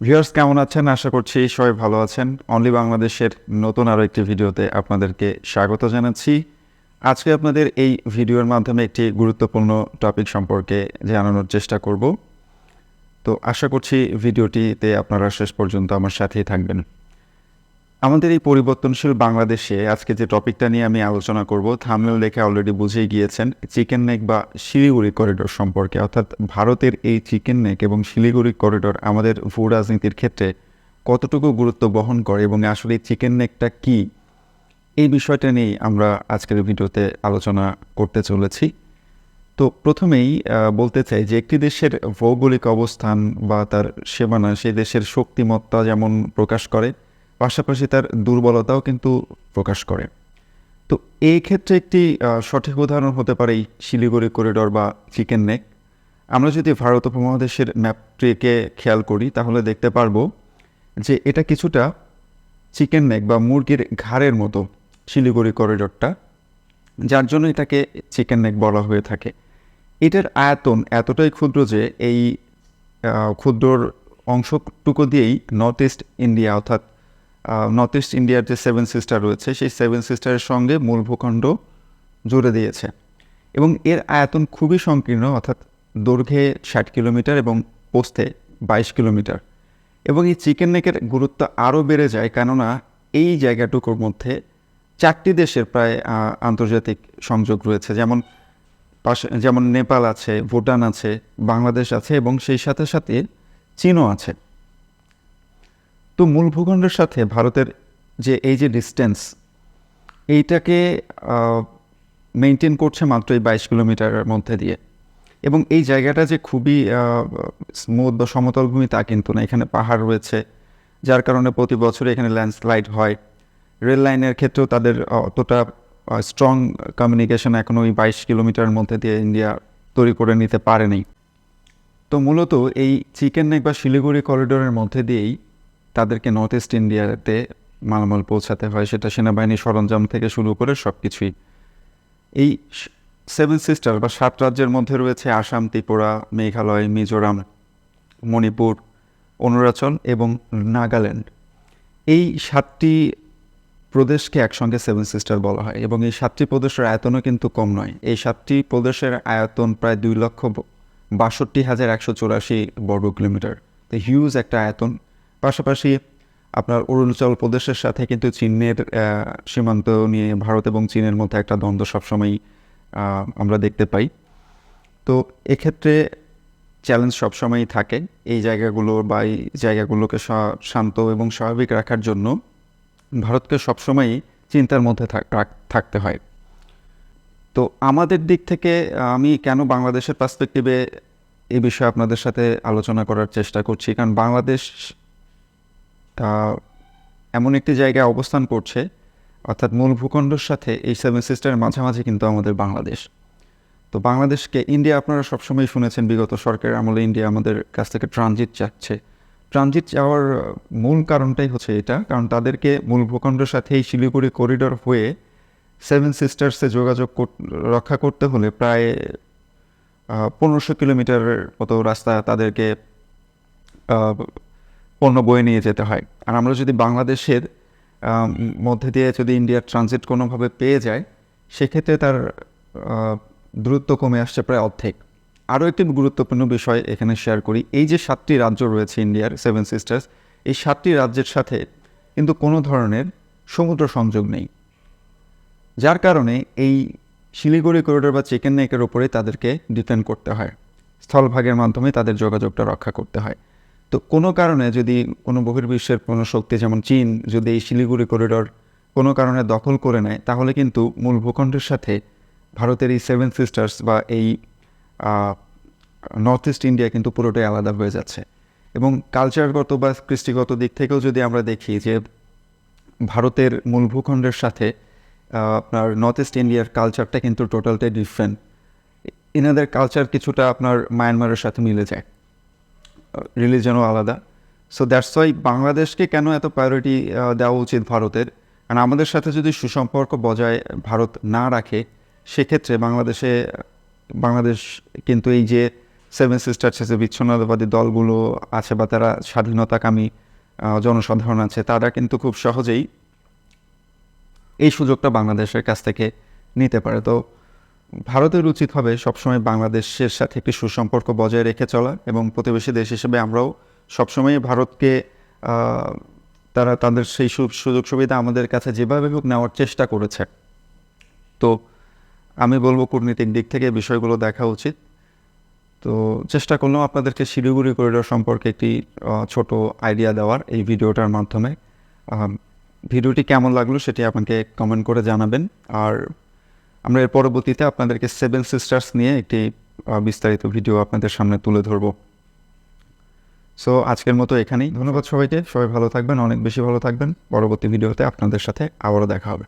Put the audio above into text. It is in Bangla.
ভিউয়ার্স কেমন আছেন? আশা করছি সবাই ভালো আছেন। অনলি বাংলাদেশের নতুন আরও একটি ভিডিওতে আপনাদেরকে স্বাগত জানাচ্ছি। আজকে আপনাদের এই ভিডিওর মাধ্যমে একটি গুরুত্বপূর্ণ টপিক সম্পর্কে জানানোর চেষ্টা করব। তো আশা করছি ভিডিওটিতে আপনারা শেষ পর্যন্ত আমার সাথেই থাকবেন। আমাদের এই পরিবর্তনশীল বাংলাদেশে আজকে যে টপিকটা নিয়ে আমি আলোচনা করব, থামনেল দেখে অলরেডি বুঝেই গিয়েছেন, চিকেন নেক বা শিলিগুড়ি করিডোর সম্পর্কে। অর্থাৎ ভারতের এই চিকেন নেক এবং শিলিগুড়ি করিডোর আমাদের ভূ রাজনীতির ক্ষেত্রে কতটুকু গুরুত্ব বহন করে এবং আসলে চিকেন নেকটা কী? এই বিষয়টা নিয়েই আমরা আজকের ভিডিওতে আলোচনা করতে চলেছি। তো প্রথমেই বলতে চাই যে একটি দেশের ভৌগোলিক অবস্থান বা তার সীমানা সেই দেশের শক্তিমত্তা যেমন প্রকাশ করে পাশাপাশি তার দুর্বলতাও কিন্তু প্রকাশ করে। তো এই ক্ষেত্রে একটি সঠিক উদাহরণ হতে পারে এই শিলিগুড়ি করিডোর বা চিকেন নেক আমরা যদি ভারত উপমহাদেশের ম্যাপটিকে খেয়াল করি তাহলে দেখতে পারব যে এটা কিছুটা চিকেন নেক বা মুরগির ঘাড়ের মতো শিলিগুড়ি করিডোরটা যার জন্য এটাকে চিকেন নেক বলা হয়ে থাকে। এটার আয়তন এতটাই ক্ষুদ্র যে এই আহ, ক্ষুদ্রর অংশটুকু দিয়েই নর্থ ইস্ট ইন্ডিয়া অর্থাৎ নর্থ ইস্ট ইন্ডিয়ার যে সেভেন সিস্টার রয়েছে, সেই সেভেন সিস্টারের সঙ্গে মূল ভূখণ্ড জুড়ে দিয়েছে। এবং এর আয়তন খুবই সংকীর্ণ, অর্থাৎ দৈর্ঘ্যে ষাট কিলোমিটার এবং পোস্তে বাইশ কিলোমিটার। এবং এই চিকেন নেকের গুরুত্ব আরও বেড়ে যায়, কেননা এই জায়গাটুকুর মধ্যে চারটি দেশের প্রায় আন্তর্জাতিক সংযোগ রয়েছে। যেমন পাশে, যেমন নেপাল আছে, ভুটান আছে, বাংলাদেশ আছে এবং সেই সাথে সাথে চীনও আছে। তো মূল ভূখণ্ডের সাথে ভারতের যে এই যে ডিস্টেন্স এইটাকে মেনটেন করছে মাত্র এই বাইশ কিলোমিটারের মধ্যে দিয়ে। এবং এই জায়গাটা যে খুবই স্মুথ বা সমতল ভূমি তা কিন্তু না। এখানে পাহাড় রয়েছে, যার কারণে প্রতি বছর এখানে ল্যান্ডস্লাইড হয়। রেল লাইনের ক্ষেত্রেও তাদের অতটা স্ট্রং কমিউনিকেশন এখনও ওই বাইশ কিলোমিটারের মধ্যে দিয়ে ইন্ডিয়া তৈরি করে নিতে পারেনি। তো মূলত এই চিকেন নেক বা শিলিগুড়ি করিডোরের মধ্যে দিয়েই তাদেরকে নর্থ ইস্ট ইন্ডিয়াতে মালামাল পৌঁছাতে হয়, সেটা সেনাবাহিনীর সরঞ্জাম থেকে শুরু করে সব কিছুই এই সেভেন সিস্টার বা সাত রাজ্যের মধ্যে রয়েছে আসাম, ত্রিপুরা, মেঘালয়, মিজোরাম, মণিপুর, অরুণাচল এবং নাগাল্যান্ড। এই সাতটি প্রদেশকে একসঙ্গে সেভেন সিস্টার বলা হয় এবং এই সাতটি প্রদেশের আয়তনও কিন্তু কম নয়। এই সাতটি প্রদেশের আয়তন প্রায় দুই লক্ষ বাষট্টি হাজার একশো চৌরাশি বর্গ কিলোমিটার। তো হিউজ একটা আয়তন পাশাপাশি আপনার অরুণাচল প্রদেশের সাথে কিন্তু চীনের সীমান্ত নিয়ে ভারত এবং চীনের মধ্যে একটা দ্বন্দ্ব সবসময়ই আমরা দেখতে পাই। তো এক্ষেত্রে চ্যালেঞ্জ সবসময়ই থাকে এই জায়গাগুলো বা এই জায়গাগুলোকে শান্ত এবং স্বাভাবিক রাখার জন্য। ভারতকে সবসময়ই চিন্তার মধ্যে থাকতে হয়। তো আমাদের দিক থেকে, আমি কেন বাংলাদেশের পার্সপেক্টিভে এই বিষয়ে আপনাদের সাথে আলোচনা করার চেষ্টা করছি? কারণ বাংলাদেশ এমন একটি জায়গায় অবস্থান করছে, অর্থাৎ মূল ভূখণ্ডের সাথে এই সেভেন সিস্টারের মাঝামাঝি কিন্তু আমাদের বাংলাদেশ। তো বাংলাদেশকে ইন্ডিয়া আপনারা সবসময় শুনেছেন, বিগত সরকারের আমলে ইন্ডিয়া আমাদের কাছ থেকে ট্রানজিট চাচ্ছে। ট্রানজিট যাওয়ার মূল কারণটাই হচ্ছে এটা, কারণ তাদেরকে মূল ভূখণ্ডের সাথে এই শিলিগুড়ি করিডোর হয়ে সেভেন সিস্টার্সে যোগাযোগ রক্ষা করতে হলে প্রায় পনেরোশো কিলোমিটারের মতো রাস্তা তাদেরকে পণ্য বয়ে নিয়ে যেতে হয়। আর আমরা যদি বাংলাদেশের মধ্যে দিয়ে যদি ইন্ডিয়ার ট্রানজিট কোনোভাবে পেয়ে যায়, সেক্ষেত্রে তার দূরত্ব কমে আসছে প্রায় অর্ধেক। আরও একটি গুরুত্বপূর্ণ বিষয় এখানে শেয়ার করি। এই যে সাতটি রাজ্য রয়েছে ইন্ডিয়ার সেভেন সিস্টার্স এই সাতটি রাজ্যের সাথে কিন্তু কোনো ধরনের সমুদ্র সংযোগ নেই। যার কারণে এই শিলিগুড়ি করিডোর বা চিকেন নেকের ওপরে তাদেরকে ডিপেন্ড করতে হয়। স্থলভাগের মাধ্যমে তাদের যোগাযোগটা রক্ষা করতে হয়। তো কোনো কারণে যদি কোনো বহির্বিশ্বের কোনো শক্তি যেমন চীন যদি এই শিলিগুড়ি করিডোর কোনো কারণে দখল করে নেয়, তাহলে কিন্তু মূল ভূখণ্ডের সাথে ভারতের এই সেভেন সিস্টার্স বা এই নর্থ ইস্ট ইন্ডিয়া কিন্তু পুরোটাই আলাদা হয়ে যাচ্ছে। এবং কালচারগত বা কৃষ্টিগত দিক থেকেও যদি আমরা দেখি যে ভারতের মূল ভূখণ্ডের সাথে আপনার নর্থ ইস্ট ইন্ডিয়ার কালচারটা কিন্তু টোটালটাই ডিফারেন্ট এনাদের কালচার কিছুটা আপনার মায়ানমারের সাথে মিলে যায়। রিলিজনও আলাদা। সো দ্যাটস ওয়াই বাংলাদেশকে কেন এত প্রায়োরিটি দেওয়া উচিত ভারতের? কারণ আমাদের সাথে যদি সুসম্পর্ক বজায় ভারত না রাখে, সেক্ষেত্রে বাংলাদেশে, বাংলাদেশ কিন্তু এই যে সেভেন সিস্টার্স যে বিচ্ছিন্নতাবাদী দলগুলো আছে বা তারা স্বাধীনতাকামী জনসাধারণ আছে, তারা কিন্তু খুব সহজেই এই সুযোগটা বাংলাদেশের কাছ থেকে নিতে পারে। তো ভারতের উচিত হবে সবসময় বাংলাদেশের সাথে একটি সুসম্পর্ক বজায় রেখে চলা এবং প্রতিবেশী দেশ হিসেবে আমরাও সবসময় ভারতকে তারা তাদের সেই সুযোগ সুবিধা আমাদের কাছে যেভাবে হোক নেওয়ার চেষ্টা করেছে। তো আমি বলব কূটনীতিক দিক থেকে বিষয়গুলো দেখা উচিত। তো চেষ্টা করলাম আপনাদেরকে শিলিগুড়ি করিডোর সম্পর্কে একটি ছোট আইডিয়া দেওয়ার এই ভিডিওটার মাধ্যমে। ভিডিওটি কেমন লাগল সেটি আপনাকে কমেন্ট করে জানাবেন। আর আমরা এর পরবর্তীতে আপনাদেরকে সেভেন সিস্টার্স নিয়ে একটি বিস্তারিত ভিডিও আপনাদের সামনে তুলে ধরব। সো আজকের মতো এখানেই। ধন্যবাদ সবাইকে। সবাই ভালো থাকবেন, অনেক বেশি ভালো থাকবেন। পরবর্তী ভিডিওতে আপনাদের সাথে আবারও দেখা হবে।